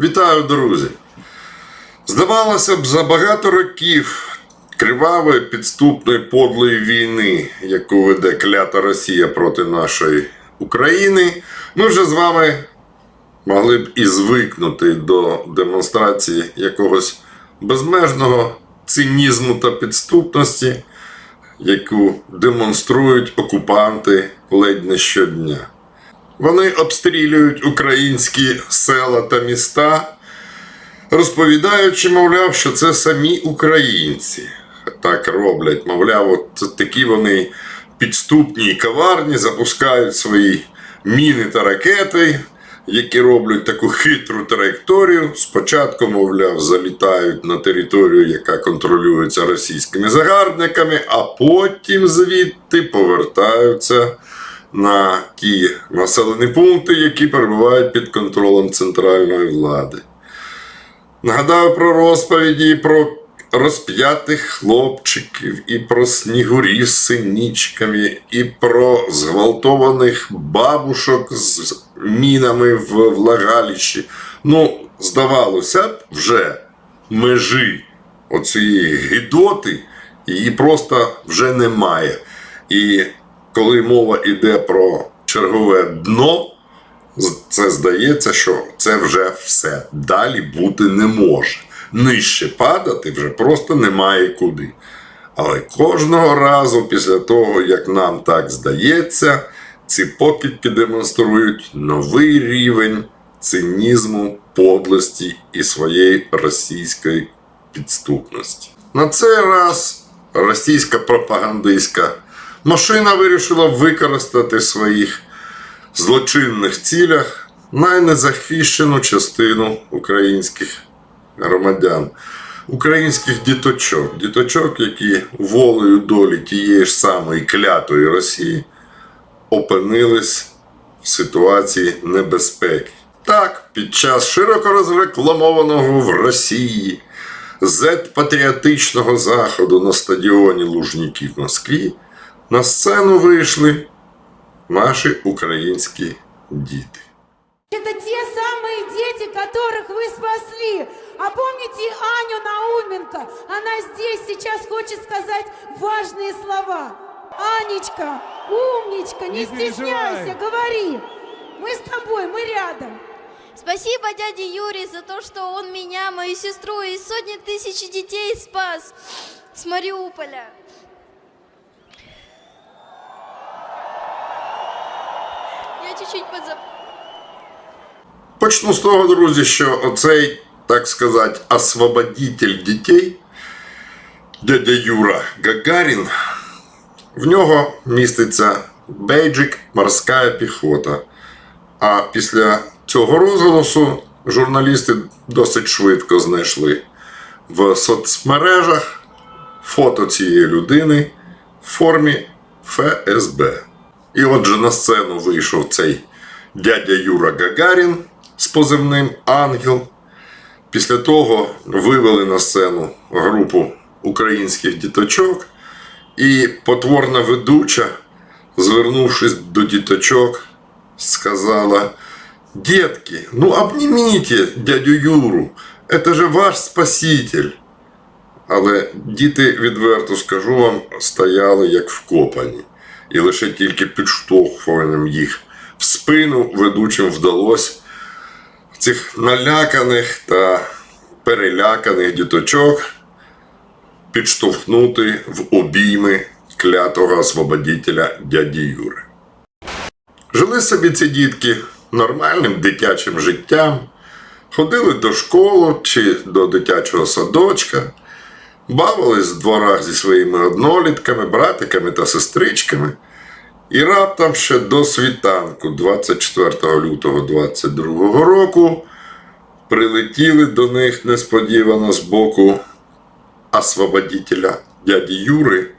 Вітаю, друзі! Здавалося б, за багато років кривавої підступної подлої війни, яку веде клята Росія проти нашої України, ми вже з вами могли б і звикнути до демонстрації якогось безмежного цинізму та підступності, яку демонструють окупанти ледь не щодня. Вони обстрілюють українські села та міста, розповідаючи, мовляв, що це самі українці так роблять. Мовляв, от такі вони підступні і коварні, запускають свої міни та ракети, які роблять таку хитру траєкторію. Спочатку, мовляв, залітають на територію, яка контролюється російськими загарбниками, а потім звідти повертаються на ті населені пункти, які перебувають під контролем центральної влади. Нагадаю про розповіді про розп'ятих хлопчиків, і про снігурів з синічками, і про зґвалтованих бабушок з мінами в влагалищі. Ну, здавалося б, вже межі оцієї гидоти її просто вже немає. І коли мова йде про чергове дно, це здається, що це вже все. Далі бути не може. Нижче падати вже просто немає куди. Але кожного разу після того, як нам так здається, ці покидьки демонструють новий рівень цинізму, подлості і своєї російської підступності. На цей раз російська пропагандистська машина вирішила використати своїх злочинних цілях найнезахищену частину українських громадян, українських діточок, діточок, які волею долі тієї ж самої клятої Росії опинились в ситуації небезпеки. Так, під час широко розрекламованого в Росії зет-патріотичного заходу на стадіоні Лужники в Москві на сцену вийшли наші українські діти. Это те самые дети, которых вы спасли. А помните Аню Науменко? Она здесь сейчас хочет сказать важные слова. Анечка, умничка, не, Не стесняйся, переживай. говори. Мы с тобой, мы рядом. Спасибо дяде Юре за то, что он меня, мою сестру и сотни тысяч детей спас с Мариуполя. Чуть-чуть подзап... Почну з того, друзі, що оцей, так сказати, освободитель дітей, дядя Юра Гагарін, в нього міститься бейджик морська піхота. А після цього розголосу журналісти досить швидко знайшли в соцмережах фото цієї людини в формі ФСБ. І отже на сцену вийшов цей дядя Юра Гагарін з позивним Ангел. Після того вивели на сцену групу українських діточок, і потворна ведуча, звернувшись до діточок, сказала: Детки, ну обніміть дядю Юру, це же ваш спаситель. Але діти, відверто скажу вам, стояли як вкопані. І лише тільки підштовхуванням їх в спину ведучим вдалося цих наляканих та переляканих діточок підштовхнути в обійми клятого освободителя дяді Юри. Жили собі ці дітки нормальним дитячим життям, ходили до школи чи до дитячого садочка, бавились в дворах зі своїми однолітками, братиками та сестричками. І раптом ще до світанку, 24 лютого 22 року, прилетіли до них несподівано з боку освободителя дяді Юри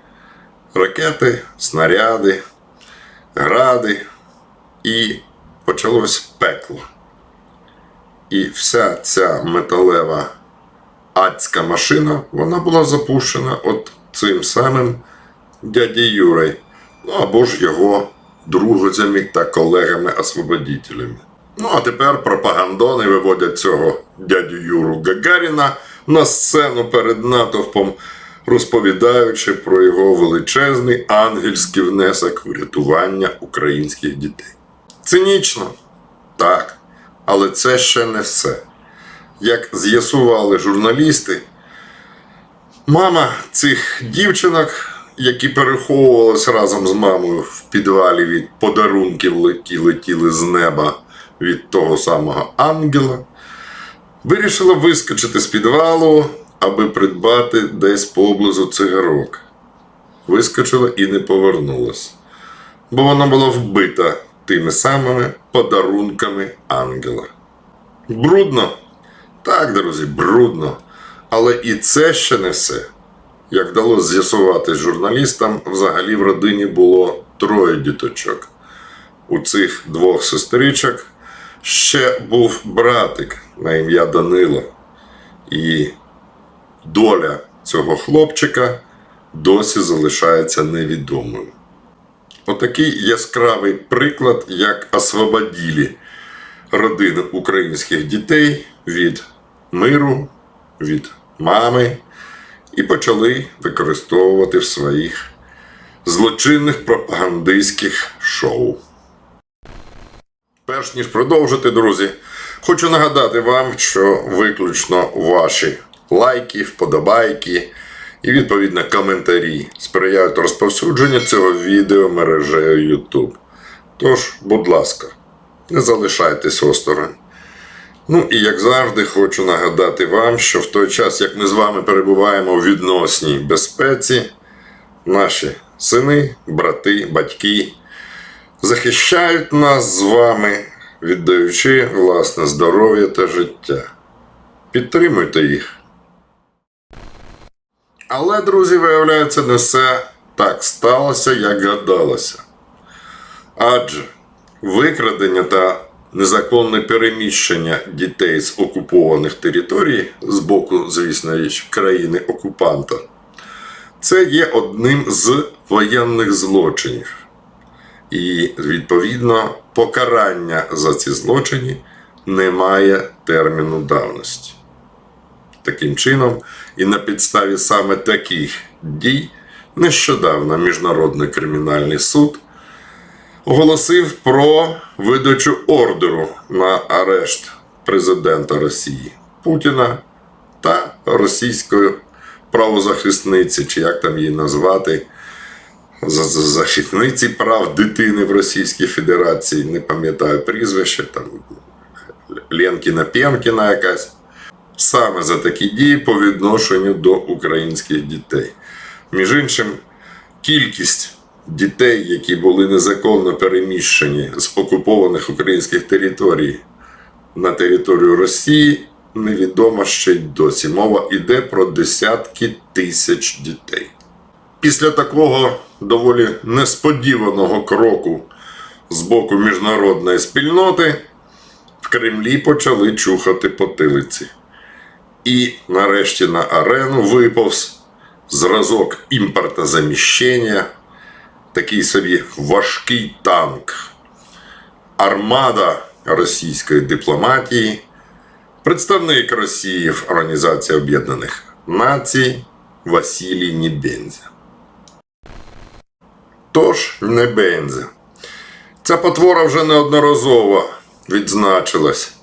ракети, снаряди, гради, і почалось пекло. І вся ця металева адська машина, вона була запущена от цим самим дяді Юрою, ну або ж його друзями та колегами-освободителями. Ну а тепер пропагандони виводять цього дядю Юру Гагаріна на сцену перед натовпом, розповідаючи про його величезний ангельський внесок в рятування українських дітей. Цинічно, так, але це ще не все. Як з'ясували журналісти, мама цих дівчинок, які переховувалися разом з мамою в підвалі від подарунків, які летіли з неба від того самого ангела, вирішила вискочити з підвалу, аби придбати десь поблизу цигарок. Вискочила і не повернулась, бо вона була вбита тими самими подарунками ангела. Брудно. Так, друзі, брудно. Але і це ще не все. Як вдалося з'ясувати журналістам, взагалі в родині було троє діточок. У цих двох сестричок ще був братик на ім'я Данило. І доля цього хлопчика досі залишається невідомою. Отакий яскравий приклад, як освободілі родини українських дітей від миру, від мами і почали використовувати в своїх злочинних пропагандистських шоу. Перш ніж продовжити, друзі, хочу нагадати вам, що виключно ваші лайки, вподобайки і відповідно коментарі сприяють розповсюдженню цього відео мережею YouTube. Тож, будь ласка, не залишайтесь осторонь. Ну і як завжди, хочу нагадати вам, що в той час, як ми з вами перебуваємо в відносній безпеці, наші сини, брати, батьки захищають нас з вами, віддаючи власне здоров'я та життя. Підтримуйте їх. Але, друзі, виявляється, не все так сталося, як гадалося. Адже викрадення та незаконне переміщення дітей з окупованих територій з боку, звісно, річ, країни-окупанта, це є одним з воєнних злочинів. І, відповідно, покарання за ці злочини не має терміну давності. Таким чином, і на підставі саме таких дій нещодавно Міжнародний кримінальний суд оголосив про видачу ордеру на арешт президента Росії Путіна та російської правозахисниці, чи як там її назвати, за- за- захисниці прав дитини в Російській Федерації, не пам'ятаю прізвище, там Ленкіна Пєнкіна якась. Саме за такі дії по відношенню до українських дітей. Між іншим, кількість дітей, які були незаконно переміщені з окупованих українських територій на територію Росії, невідома ще й досі. Мова йде про десятки тисяч дітей. Після такого доволі несподіваного кроку з боку міжнародної спільноти в Кремлі почали чухати потилиці. І нарешті на арену виповз зразок імпортозаміщення, такий собі важкий танк, армада російської дипломатії, представник Росії в Організації Об'єднаних Націй Василій Нібензя. Тож Небензя. Ця потвора вже неодноразово відзначилась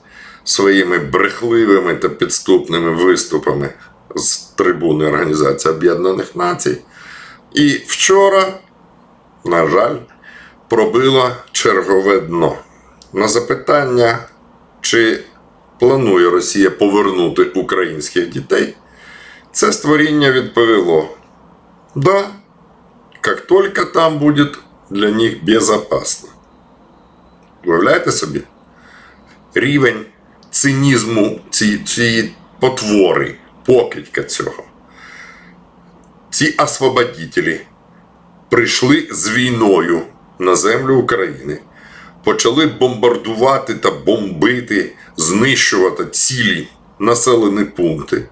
своїми брехливими та підступними виступами з трибуни Організації Об'єднаних Націй. І вчора, на жаль, пробила чергове дно. На запитання, чи планує Росія повернути українських дітей, це створіння відповіло: да, як тільки там буде для них безопасно. Уявляєте собі? Рівень цинізму цієї потвори, покидька цього. Ці освободітелі прийшли з війною на землю України, почали бомбардувати та бомбити, знищувати цілі населені пункти,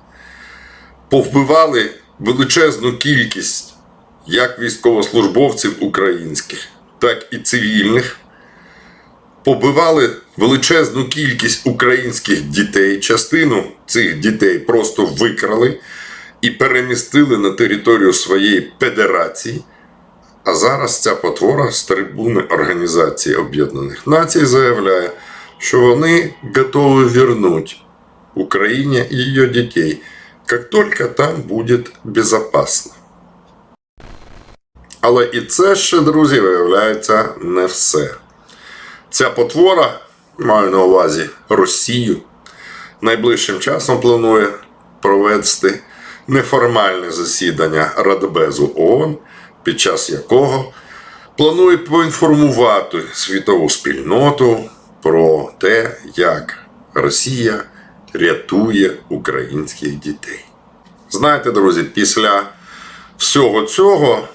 повбивали величезну кількість як військовослужбовців українських, так і цивільних. побивали величезну кількість українських дітей. Частину цих дітей просто викрали і перемістили на територію своєї федерації. А зараз ця потвора з трибуни Організації Об'єднаних Націй заявляє, що вони готові вернути Україні і її дітей, як тільки там буде безпечно. Але і це ще, друзі, виявляється не все. Ця потвора, маю на увазі Росію, найближчим часом планує провести неформальне засідання Радбезу ООН, під час якого планує поінформувати світову спільноту про те, як Росія рятує українських дітей. Знаєте, друзі, після всього цього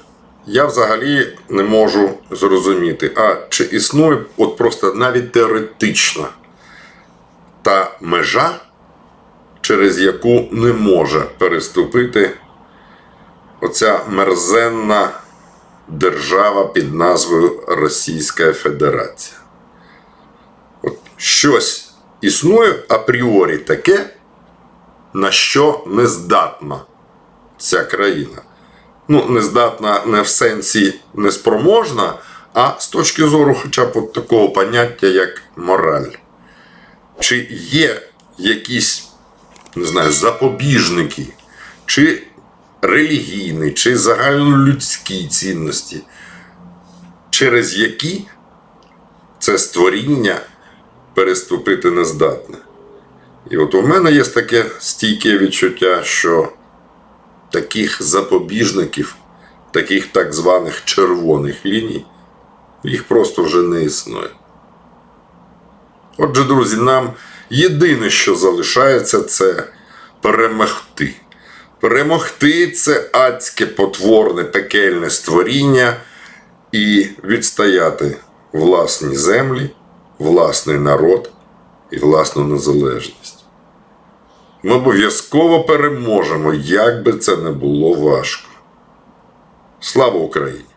я взагалі не можу зрозуміти, а чи існує от просто навіть теоретично та межа, через яку не може переступити оця мерзенна держава під назвою Російська Федерація. От щось існує апріорі таке, на що не здатна ця країна. Ну, не здатна не в сенсі неспроможна, а з точки зору хоча б от такого поняття, як мораль. Чи є якісь, не знаю, запобіжники, чи релігійні, чи загальнолюдські цінності, через які це створіння переступити не здатне. І от у мене є таке стійке відчуття, що таких запобіжників, таких так званих червоних ліній, їх просто вже не існує. Отже, друзі, нам єдине, що залишається, це перемогти. Перемогти це адське потворне пекельне створіння і відстояти власні землі, власний народ і власну незалежність. Ми обов'язково переможемо, як би це не було важко. Слава Україні!